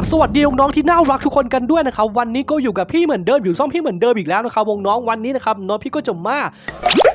บสวัสดีน้องที่น่ารักทุกคนกันด้วยนะครับวันนี้ก็อยู่กับพี่เหมือนเดิมอยู่ช่องพี่เหมือนเดิมอีกแล้วนะครับวงน้องวันนี้นะครับน้องพี่ก็จะมา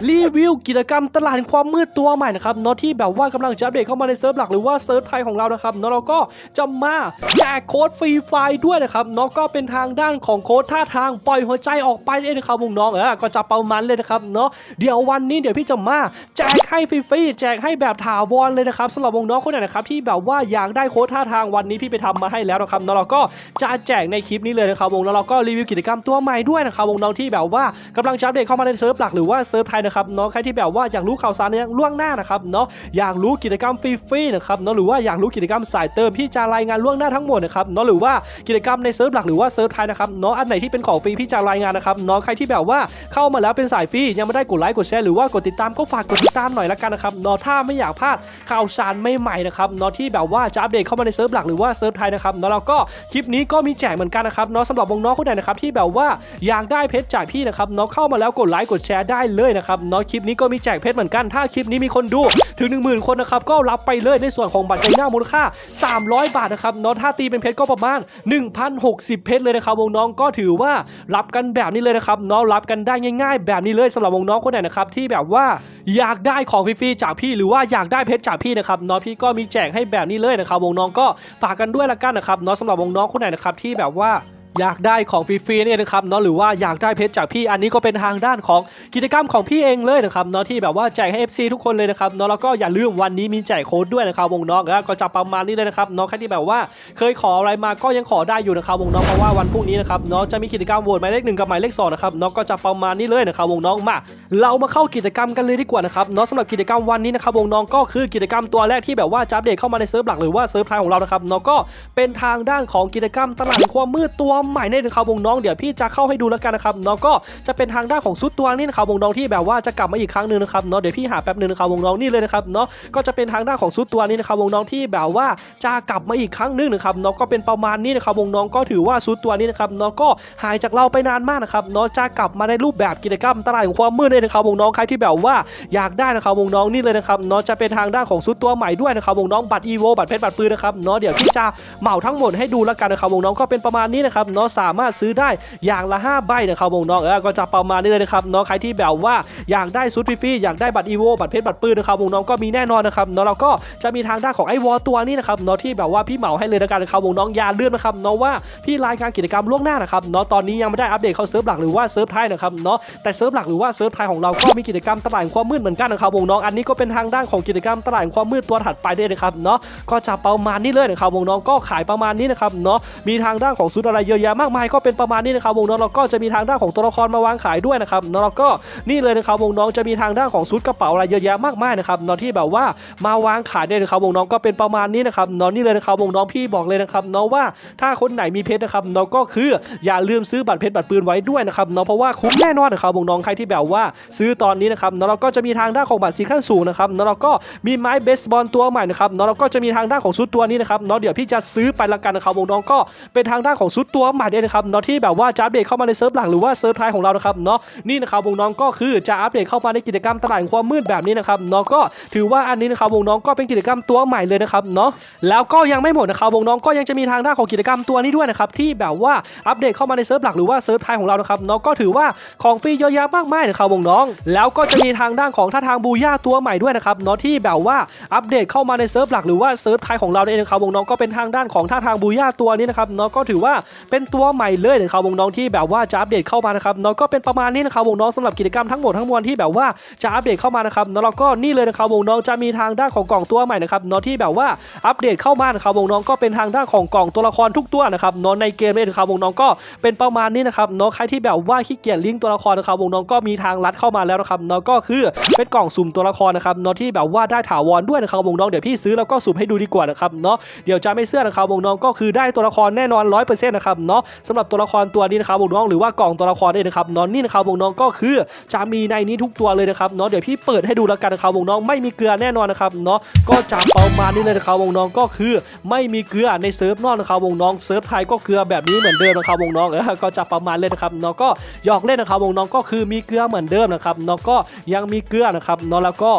รีวิวกิจกรรมตลาดความมืดตัวใหม่นะครับน้องที่แบบว่ากำลังจะอัปเดตเข้ามาในเซิร์ฟหลักหรือว่าเซิร์ฟไทยของเรานะครับน้องเราก็จะมาแจกโค้ดฟรีไฟด้วยนะครับน้องก็เป็นทางด้านของโค้ดท่าทางปล่อยหัวใจออกไปเองนะครับวงน้องเออก็จะประมาณเลยนะครับเนาะเดี๋ยววันนี้เดี๋ยวพี่จะมาแจกให้ฟรีๆแจกให้แบบถาวรเลยนะครับสำหรับวงน้องคนไหนนะครับที่แบบว่าอยากได้โค้ดท่าทางวันนี้พี่ไปทำมาให้แล้วนะครับแล้วเราก็จะแจกในคลิปนี้เลยนะครับวงแล้วเราก็รีวิวกิจกรรมตัวใหม่ด้วยนะครับวงน้องที่แบบว่ากำลังจะอัปเดตเข้ามาในเซิร์ฟหลักหรือว่าเซิร์ฟไทยนะครับน้องใครที่แบบว่าอยากรู้ข่าวสารเนี่ยล่วงหน้านะครับเนาะอยากรู้กิจกรรมฟรีๆนะครับเนาะหรือว่าอยากรู้กิจกรรมสายเติมพี่จะรายงานล่วงหน้าทั้งหมดนะครับเนาะหรือว่ากิจกรรมในเซิร์ฟหลักหรือว่าเซิร์ฟไทยนะครับเนาะอันไหนที่เป็นของฟรีพี่จะรายงานนะครับเนาะใครที่แบบว่าเข้ามาแล้วเป็นสายฟรียังไม่ได้กดไลค์กดแชร์หรือว่ากดติดตามก็ฝากกดติดตามหน่อยละกันนะครับเนาะถ้าไม่อยากพลาดข่าวสารใหม่ๆนะครับเนาะที่แบบว่าจะอัปเดตเข้ามาในเซิร์ฟหลักหรือว่าเซิร์ฟไทยนะครับเนาะก็คลิปนี้ก็มีแจกเหมือนกันนะครับเนาะสำหรับวงน้องคนไหนนะครับที่แบบว่าอยากได้เพชรจากพี่นะครับเนาะเข้ามาแล้วกดไลค์กดแชร์ได้เลยนะครับเนาะคลิปนี้ก็มีแจกเพชรเหมือนกันถ้าคลิปนี้มีคนดูถึง 10,000 คนนะครับก็รับไปเลยในส่วนของบัตรใจหน้ามูลค่า 300 บาทนะครับเนาะถ้าตีเป็นเพชรก็ประมาณ 1,060 เพชรเลยนะครับวงน้องก็ถือว่ารับกันแบบนี้เลยนะครับเนาะรับกันได้ง่าย ๆ แบบนี้เลยสำหรับวงน้องคนไหนนะครับที่แบบว่าอยากได้ของฟรีๆจากพี่หรือว่าอยากได้เพชรจากพี่นะครับเนาะพี่ก็มีแจกให้แบบนี้เลยนะครับวงน้องก็ฝากกันด้วยละกันนะครับเนาะสำหรับวงน้องคนไหนนะครับที่แบบว่า อยากได้ของฟรีๆเนี่ยนะครับเนาะหรือว่าอยากได้เพชรจากพี่อันนี้ก็เป็นทางด้านของกิจกรรมของพี่เองเลยนะครับเนาะที่แบบว่าแจกให้ FC ทุกคนเลยนะครับเนาะแล้วก็อย่าลืมวันนี้มีแจกโค้ดด้วยนะครับวงน้องก็จะประมาณนี้เลยนะครับเนาะใครที่แบบว่าเคยขออะไรมาก็ยังขอได้อยู่นะครับวงน้องเพราะว่าวันพรุ่งนี้นะครับเนาะจะมีกิจกรรมโหวตหมายเลขหนึ่งกับหมายเลขสองนะครับเนาะก็จะประมาณนี้เลยนะครับวงน้องมาเรามาเข้ากิจกรรมกันเลยดีกว่านะครับเนาะสำหรับกิจกรรมวันนี้นะครับวงน้องก็คือกิจกรรมตัวแรกที่แบบว่าจะอัปเดตเข้ามาในเซิร์ฟหลักหรือว่าเซิร์ฟไทยของเรานะครับเนาะก็เป็นทางด้านของกิจกรรมตลาดความมืดตัวใหม่นี่นะครับวงน้องเดี๋ยวพี่จะเข้าให้ดูแล้วกันนะครับเนาะก็จะเป็นทางด้านของซุดตัวนี้นะครับวงน้องที่แบบว่าจะกลับมาอีกครั้งหนึ่งนะครับเนาะเดี๋ยวพี่หาแป๊บหนึงนะครับวงน้องนี่เลยนะครับเนาะก็จะเป็นทางด้านของซุดตัวนี้นะครับวงน้องที่แบบว่าจะกลับมาอีกครั้งหนึ่งนะครับเนาะก็เป็นประมาณนี้นะครับวงน้องก็ถือว่าซุดตัวนี้นะครับเนาะก็หายจากเราไปนานมากนะครับเนาะจะกลับมาในรูปแบบกิจกรรมตลาดแห่งความมืดเลยนะครับวงน้องใครที่แบบว่าอยากได้นะครับวงน้องนี่เลยนะครับเนาะจะเป็นทางด้านของซุดตัวใหม่ด้วยนะครับวงน้องบัตรอีโวบัตรเพชรบัตรปืนนะครับเนาะเดี๋ยวพี่จะเหมาทั้งหมดให้ดูแล้วกันนะครับวงน้องก็เป็นประมาณนี้นะครับเนาะสามารถซื้อได้อย่างละ 5 ใบนะครับวงน้องเออก็จะประมาณนี้เลยนะครับเนาะใครที่แบบว่าอยากได้ซุดฟรีๆอยากได้บัตรอีโวบัตรเพชรบัตรปืนนะครับวงน้องก็มีแน่นอนนะครับเนาะเราก็จะมีทางด้านของไอวอลตัวนี้นะครับเนาะที่แบบว่าพี่เหมาให้เลยแล้วกันนะครับวงน้องอย่าเลื่อนนะครับเนาะว่าพี่รายการกิจกรรมล่วงหน้านะครับเนาะตอนนี้ยังไม่ได้อัปเดตเข้าเซิร์ฟหลักหรือว่าเซิร์ฟไทยนะครับเนาะแต่เซิร์ฟหลักหรือว่าเซิร์ฟไทยของเราก็มีกิจกรรมตลาดแห่งความมืดเหมือนกันนะครับวงน้องอันนี้ก็เป็นทางด้านของกิจกรรมตลาดความมืดตัวถัดไปด้วยนะครับเนาะก็จะประมาณนี้เลยนะครับวงน้องก็ขายประมาณนี้นะครับเนาะมีทางด้านของซุดอะไรเยอะแยะมากมายก็เป็นประมาณนี้นะครับวงน้องเราก็จะมีทางด้านของตัวละครมาวางขายด้วยนะครับนาะแล้วก็นี่เลยนะครับวงน้องจะมีทางด้านของซุดกระเป๋าอะไรเยอะแยะมากมายนะครับเนาะที่แบบว่ามาวางขายได้นะครับวงน้องก็เป็นประมาณนี้นะครับเนาะนี่เลยนะครับวงน้องพี่บอกเลยนะครับเนาะว่าถ้าคนไหนมีเพชรนะครับเนาะก็คืออย่าลืมซื้อบัตรเพชรบัตรปืนไว้ด้วยนะครับเนาะเพราะว่าคุ้มแน่นอนนะครับวงน้องใครที่แบบว่าซื้อตอนนี้นะครับเนาะเราก็จะมีทางด้านของบัตรสีขั้นสูงนะครับเนาะเราก็มีไม้เบสบอลตัวใหม่นะครับเนาะเราก็จะมีทางด้านของซุดตัวนี้นะครับเนาะเดี๋ยวพี่จะซื้อไปละกันนะครับวงน้องก็เป็นทางด้านของซุดตัวใหม่ด้วยนะครับเนาะที่แบบว่าจะอัปเดตเข้ามาในเซิร์ฟหลักหรือว่าเซิร์ฟไทยของเรานะครับเนาะนี่นะครับวงน้องก็คือจะอัปเดตเข้ามาในกิจกรรมตลาดความมืดแบบนี้นะครับเนาะก็ถือว่าอันนี้นะครับวงน้องก็เป็นกิจกรรมตัวใหม่เลยนะครับเนาะแล้วก็ยังไม่หมดนะครับวงน้องก็ยังจะมีทางด้านของกิจกรรมตัวนี้ด้วยนะครับที่แบบว่าอัปเดตเข้ามาในเซิร์ฟหลักหรือว่าเซิร์ฟไทยของเรานะครับเนาะก็ถือว่าของฟรีเยอะแยะมากมายนะครับวงน้อง แล้วก็จะมีทางด้านของท่าทางบูย่าตัวใหม่ด้วยนะครับเนาะที่แบบว่าอัปเดตเข้ามาในเซิร์ฟหลักหรือว่าเซิร์ฟไทยของเราเองนะครับวงน้องก็เป็นทางด้านของท่าทางบูย่าตัวนี้นะครับเนาะก็ถือว่าเป็นตัวใหม่เลยนะครับวงน้องที่แบบว่าจะอัปเดตเข้ามานะครับเนาะก็เป็นประมาณนี้นะครับวงน้องสำหรับกิจกรรมทั้งหมดทั้งมวลที่แบบว่าจะอัปเดตเข้ามานะครับเนาะแล้วก็นี่เลยนะครับวงน้องจะมีทางด้านของกล่องตัวใหม่นะครับเนาะที่แบบว่าอัปเดตเข้ามานะครับวงน้องก็เป็นทางด้านของกล่องตัวละครทุกตัวนะครับเนาะในเกมเลยนะครับวงน้องก็เป็นประมาณนี้นะครับเนาะใครที่แบบว่าขี้เกียจลิงก์ตัวละครนะครับวงน้องก็มีทางลัดเข้ามาแล้วนะครับเนาะก็คือเป็นกล่องสุ่มตัวละครนะครับเนาะที่แบบว่าได้ถาวรด้วยนะครับวงน้องเดี๋ยวพี่ซื้อแล้วก็สุ่มให้ดูดีกว่านะครับเนาะเดี๋ยวจะไม่เสื้อนะครับวงน้องก็คือได้ตัวละครแน่นอน100%นะครับเนาะสำหรับตัวละครตัวนี้นะครับวงน้องหรือว่ากล่องตัวละครเองนะครับเนาะนี่นะครับวงน้องก็คือจะมีในนี้ทุกตัวเลยนะครับเนาะเดี๋ยวพี่เปิดให้ดูแล้วกันนะครับวงน้องไม่มีเกลือแน่นอนนะครับเนาะก็จะประมาณนี้เลยนะครับวงน้องก็คือไม่มีเกลือในเซิร์ฟนอกนะครับวงน้องเซิร์ฟไทยก็เกลือแบบนี้เหมือนเดิมนะครับวงน้องเออก็จะประมาณเลยนะครับเนาะก็หยอกเล่นนะครับวงน้องก็คือมีเกลือเหมือนเดิมนะครับเนาะก็ยังมีเกลือนะครับเนาะแล้วก็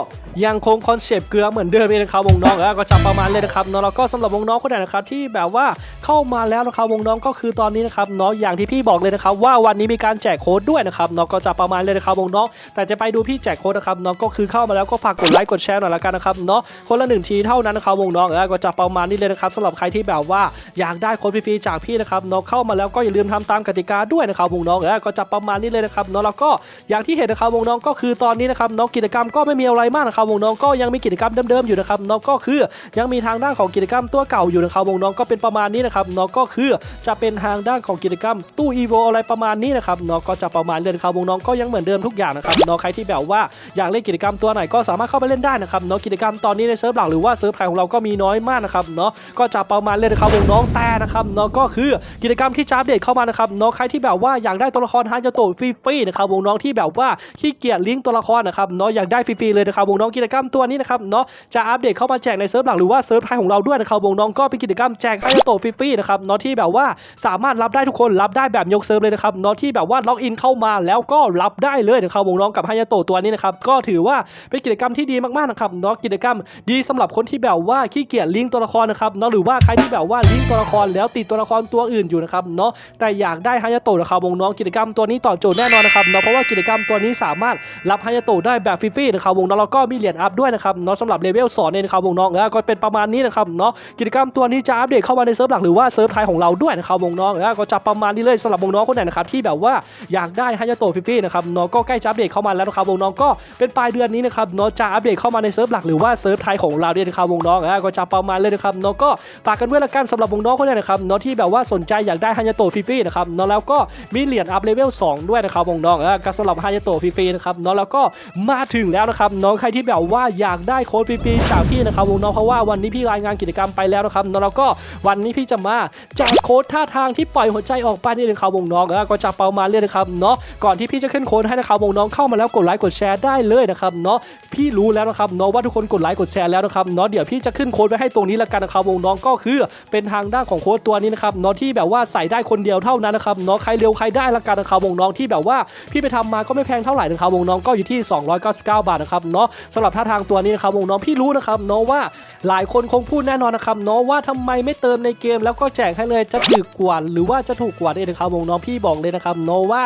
ยังคงคอนเซปต์เกลือเหมือนเดิมเลยนะครับวงน้องเออก็จะประมาณเลยนะครับเนาะแล้วก็สำหรับวงน้องคนไหนนะครับที่แบบว่าเข้ามาแล้วนะครับวงน้องก็คือตอนนี้นะครับเนาะอย่างที่พี่บอกเลยนะครับว่าวันนี้มีการแจกโค้ดด้วยนะครับเนาะก็จะประมาณเลยนะครับวงน้องแต่จะไปดูพี่แจกโค้ดนะครับเนาะก็คือเข้ามาแล้วก็ฝากกดไลค์กดแชร์หน่อยละกันนะครับเนาะคนละหนึ่งทีเท่านั้นนะครับวงน้องเออก็จะประมาณนี้เลยนะครับสำหรับใครที่แบบว่าอยากได้โค้ดฟรีๆจากพี่นะครับเนาะเข้ามาแล้วก็อย่าลืมทำตามกติกาด้วยนะครับวงน้องเออก็จะประมาณนี้เลยนะครับเนาะแล้วก็อย่างที่เห็นนะครับวงน้องก็คือตอนนี้นะครับเนาะกิจกรรมก็ไม่มีอะไรมากนะครับวงน้องก็ยังมีกิจกรรมเดิมๆอยู่นะครับเนาะก็คือยังมีทางด้านของกิจกรรมตัวเก่าอยู่นะครับวงน้องก็เป็นประมาณนี้นะครับเนาะก็คือจะเป็นทางด้านของกิจกรรม ตู้อีโวอะไรประมาณนี้นะครับเนาะก็จะประมาณเลยนะครับวงน้องก็ยังเหมือนเดิมทุกอย่างนะครับเนาะใครที่แบบว่าอยากเล่นกิจกรรมตัวไหนก็สามารถเข้าไปเล่นได้นะครับเนาะกิจกรรมตอนนี้ในเซิร์ฟหลักหรือว่าเซิร์ฟไทยของเราก็มีน้อยมากนะครับเนาะก็จะประมาณเลยนะครับวงน้องแต่นะครับเนาะก็คือกิจกรรมที่จะอัปเดตเข้ามานะครับเนาะใครที่แบบว่าอยากได้ตัวละครฮานโจโตฟรีๆนะครับวงน้องที่แบบว่าขี้เกียจลิงก์ตัวละครนะครับเนาะอยากได้ฟรีๆเลยนะครับวงน้องกิจกรรมตัวนี้นะครับเนาะจะอัปเดตเข้ามาแจกในเซิร์ฟหลักหรือว่าเซิร์ฟไทยของเราด้วยนะครับวงน้องก็เป็นกิจกรรมแจกฮานโจโตฟรีๆนะครับเนาะที่แบบว่าสาามารถรับได้ทุกคนรับได้แบบยกเซิร์ฟเลยนะครับเนาะที่แบบว่าล็อกอินเข้ามาแล้วก็รับได้เลยนะครับวงน้องกับฮานโจโตตัวนี้นะครับก็ถือว่าเป็นกิจกรรมที่ดีมากๆนะครับเนาะกิจกรรม ดีสำหรับคนที่แบบว่าขี้เกียจลิงก์ตัวละครนะครับเนาะหรือว่าใครที่แบบว่าลิงก์ตัวละครแล้วติดตัวละครตัวอื่นอยู่นะครับเนาะแต่อยากได้ฮายาโตนะครับวงน้องกิจกรรมตัวนี้ตอบโจทย์แน่นอนนะครับเนาะเพราะว่ากิจกรรมตัวนี้สามารถรับฮายาโตได้แบบฟรีๆนะครับวงน้องแล้วก็มีเหรียญอัพด้วยนะครับเนาะสำหรับเลเวล2เนี่ยนะครับวงน้องก็เป็นประมาณนี้นะครับเนาะกิจกรรมตัวนี้จะอัปเดตเข้ามาในเซิร์ฟหลักหรือว่าเซิร์ฟไทยของเราด้วยนะครับวงน้องเออก็จะประมาณนี้เลยสำหรับวงน้องคนไหนนะครับที่แบบว่าอยากได้ฮายาโตะฟรีๆนะครับเนาะก็ใกล้จะอัปเดตเข้ามาแล้วนะครับวงน้องก็เป็นปลายเดือนนี้นะครับเนาะจะอัปเดตเข้ามาในเซิร์ฟหลักหรือว่าเซิร์ฟไทยของเราด้วยนะครับวงน้องเออก็จะประมาณเลยนะครับเนาะก็ฝากกันด้วยละกันสำหรับวงน้องคนไหนนะครับเนาะที่แบบว่าสนใจอยากได้ฮายาโตะฟรีๆนะครับเนาะแล้วก็มีเหรียญอัพเลเวล2ด้วยนะครับวงน้องเออก็สำหรับฮายาโตะฟรีๆนะครับเนาะแล้วก็มาถึงแล้วนะครับเนาะใครที่แบบว่าอยากได้โค้ดฟรีๆจากพี่นะครับวงน้องเพราะว่าวันนี้พี่รายงานกิจกรรมไปแล้วนะครับเนาะแล้วก็วันนี้พี่จะมาแจกโค้ดท่าทางที่ปล่อยหัวใจออกไปนี่นะครับวงน้องก็จะเปามาเรื่อยนะครับเนาะก่อนที่พี่จะขึ้นโค้ดให้นะครับวงน้องเข้ามาแล้วกดไลค์กดแชร์ได้เลยนะครับเนาะพี่รู้แล้วนะครับเนาะว่าทุกคนกดไลค์กดแชร์แล้วนะครับเนาะเดี๋ยวพี่จะขึ้นโค้ดไว้ให้ตรงนี้ละกันนะครับวงน้องก็คือเป็นทางด้านของโค้ดตัวนี้นะครับเนาะที่แบบว่าใส่ได้คนเดียวเท่านั้นนะครับเนาะใครเร็วใครได้ละกันนะครับวงน้องที่แบบว่าพี่ไปทำมาก็ไม่แพงเท่าไหร่นะครับวงน้องก็อยู่ที่ 299 บาทนะครับเนาะสำหรับท่าทางตัวนี้นะครับวงน้องพี่รู้นะครับเนาะว่าหลายคนคงพูดแน่นอนนะครับเนาะว่าทำไมไม่เติมในเกมแล้วก็แจกให้เลยจะถูกกว่าหรือว่าจะถูกกว่าเนี่ยนะครับวงน้องพี่บอกเลยนะครับเนาะว่า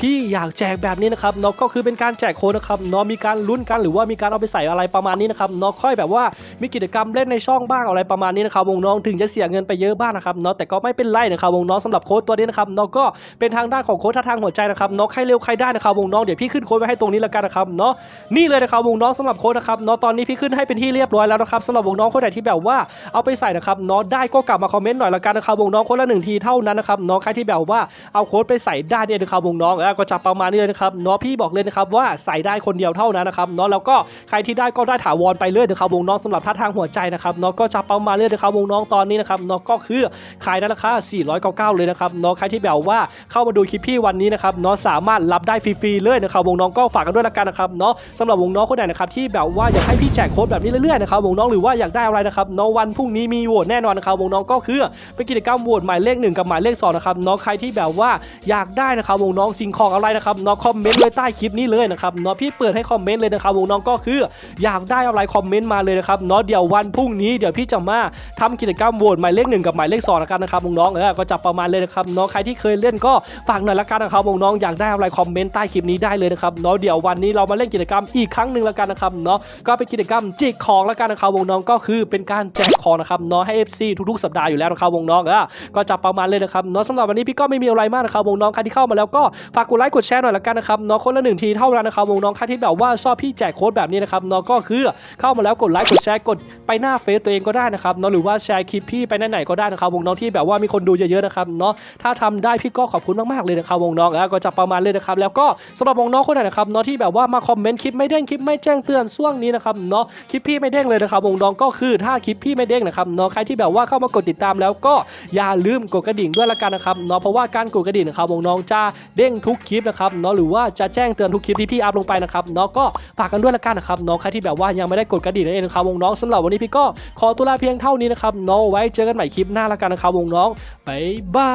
พี่อยากแจกแบบนี้นะครับเนาะก็คือเป็นการแจกโค้ดนะครับเนาะมีการลุ้นกันหรือว่ามีการเอาไปใส่อะไรประมาณนี้นะครับเนาะค่อยแบบว่ามีกิจกรรมเล่นในช่องบ้างอะไรประมาณนี้นะครับวงน้องถึงจะเสียเงินไปเยอะบ้างนะครับเนาะแต่ก็ไม่เป็นไรนะครับวงน้องสำหรับโค้ดตัวนี้นะครับเนาะก็เป็นทางด้านของโค้ดท่าทางหัวใจนะครับเนาะใครเร็วใครได้นะครับวงน้องเดี๋ยวพี่ขึ้นโค้ดไว้ให้ตรงนี้แล้วกันนะครับเนาะนี่เลยนะครับวงน้องสำหรับโค้ดนะครับเนาะตอนนี้พี่ขึ้นให้เป็นที่เรียบร้อยแล้วนะครับสำหรับวงน้องคนไหนที่แบบว่าเอาไปใส่นะครับเนาะได้ก็กลับมาคอมเมนต์หน่อยละกันนะครับวงน้องคนละหนึ่งทีเท่านั้นนะครับเนาะใครที่แบบว่าเอาโค้ดไปใส่ได้เนี่ยนะครับวงน้องก็จะประมาณนี้เลยนะครับเนาะพี่บอกเลยนะครับว่าใส่ได้คนเดียวเท่านั้นนะครับเนาะแล้วก็ใครที่ได้ก็ได้ถาวรไปเลยนะครับวงน้องสำหรับท่าทางหัวใจนะครับเนาะก็จะประมาณเลยนะครับวงน้องตอนนี้นะครับเนาะก็คือขายในราคา499 เลยนะครับเนาะใครที่แบบว่าเข้ามาดูคลิปพี่วันนี้นะครับเนาะสามารถรับได้ฟรีๆเลยนะครับวงน้องก็ฝากกันด้วยละกันนะครับเนาะสำหรับวงน้องคนไหนนะครับที่แบบว่าอยากให้พี่แจกโค้ดแบบนี้เรื่อยๆนะครับวงน้องหรือว่าอยากได้อะไรนะครับเนาะวันพรุ่งนี้มีโหวตแน่นอนนะครับวงน้องก็คือเป็นกิจกรรมโหวตหมายเลขหนึ่งกับหมายเลขสองนะครับเนาะใครที่แบบว่าอยากได้นะครับวงน้องสิ่งของอะไรนะครับเนาะคอมเมนต์ไว้ใต้คลิปนี้เลยนะครับเนาะพี่เปิดให้คอมเมนต์เลยนะครับวงน้องก็คืออยากได้อะไรคอมเมนต์มาเลยนะครับเนาะเดี๋ยววันพรุ่งนี้เดี๋ยวพี่จะมาทำกิจกรรมโหวตหมายเลขหนึ่งกับหมายเลขสองล้วกันนะครับวงน้องเออก็จะประมาณเลยนะครับเนาะใครที่เคยเล่นก็ฝากหน่อยละกันนะครับวงน้องอยากได้อะไรคอมเมนต์ใต้คลิปนี้ได้เลยนะครับเนาะเดี๋ยววันนี้เรามาเล่นกิจกรรมอีกครั้งหนึ่งล้วกันนะครับเนาะก็เป็นกิจกรรมจิกของล้วกันนะครับวงน้องก็คือเป็นการแจกของนะครับเนาะให้ FC ทุกๆ สัปดาห์อยู่แล้วนะครับวงน้องเออก็จะประมาณเลยนะครับเนาะสำหรับวันนี้พี่ก็ไม่มีอะไรมากนะครับวงน้องใครที่เข้ามาแล้วก็ฝากกดไลค์กดแชร์หน่อยละกันนะครับเนาะคนละหนึ่งทีเท่านั้นนะครับวงน้องใครที่แบบว่าชอบพี่แจกโค้ดแบบนี้นะครับเนาะก็คือเข้ามาแล้วกดไลค์กดแชร์กดไปหน้าเฟซตัวเองก็ได้นะครับเนาะหรือว่าแชร์คลิปพี่ไปไหนๆก็ได้นะครับวงน้องที่แบบว่ามีคนดูเยอะๆนะครับเนาะถ้าทำได้พี่ก็ขอบคุณมากๆเลยนะครับวงน้องเออก็จะประมาณเลยนะครับแล้วก็สำหรับวงน้องคนไหนนะครับเนาะที่แบบว่ามาคอมเมนต์คลิปไม่เด้งคลิปไม่แจ้งเตือนช่วงนี้นะครับเนาะคลิปพี่ไม่เด้งเลยนะครับวงน้องก็คือถ้าคลิปพี่ไม่เด้งนะครับเนาะใครที่แบบว่าเข้ามากดติดตามแล้วก็อย่าลืมกดกระดิ่งดิ่งด้วยละกันนะครับเนาะเพราะว่าการกดกระดิ่งนะครับวงน้องจะเด้งทุกคลิปนะครับเนาะหรือว่าจะแจ้งเตือนทุกคลิปที่พี่อัพลงไปนะครับเนาะก็ฝากกันด้วยละกันนะครับเนาะใครที่แบบว่ายังไม่ได้กดกระดิ่งนั่นเองนะครับวงน้องสำหรับวันนี้พี่ก็ขอตัวลาเพียงเท่านี้นะครับเนาะไว้เจอกันใหม่คลิปหน้าละกันนะครับวงน้องบ๊ายบา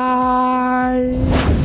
ย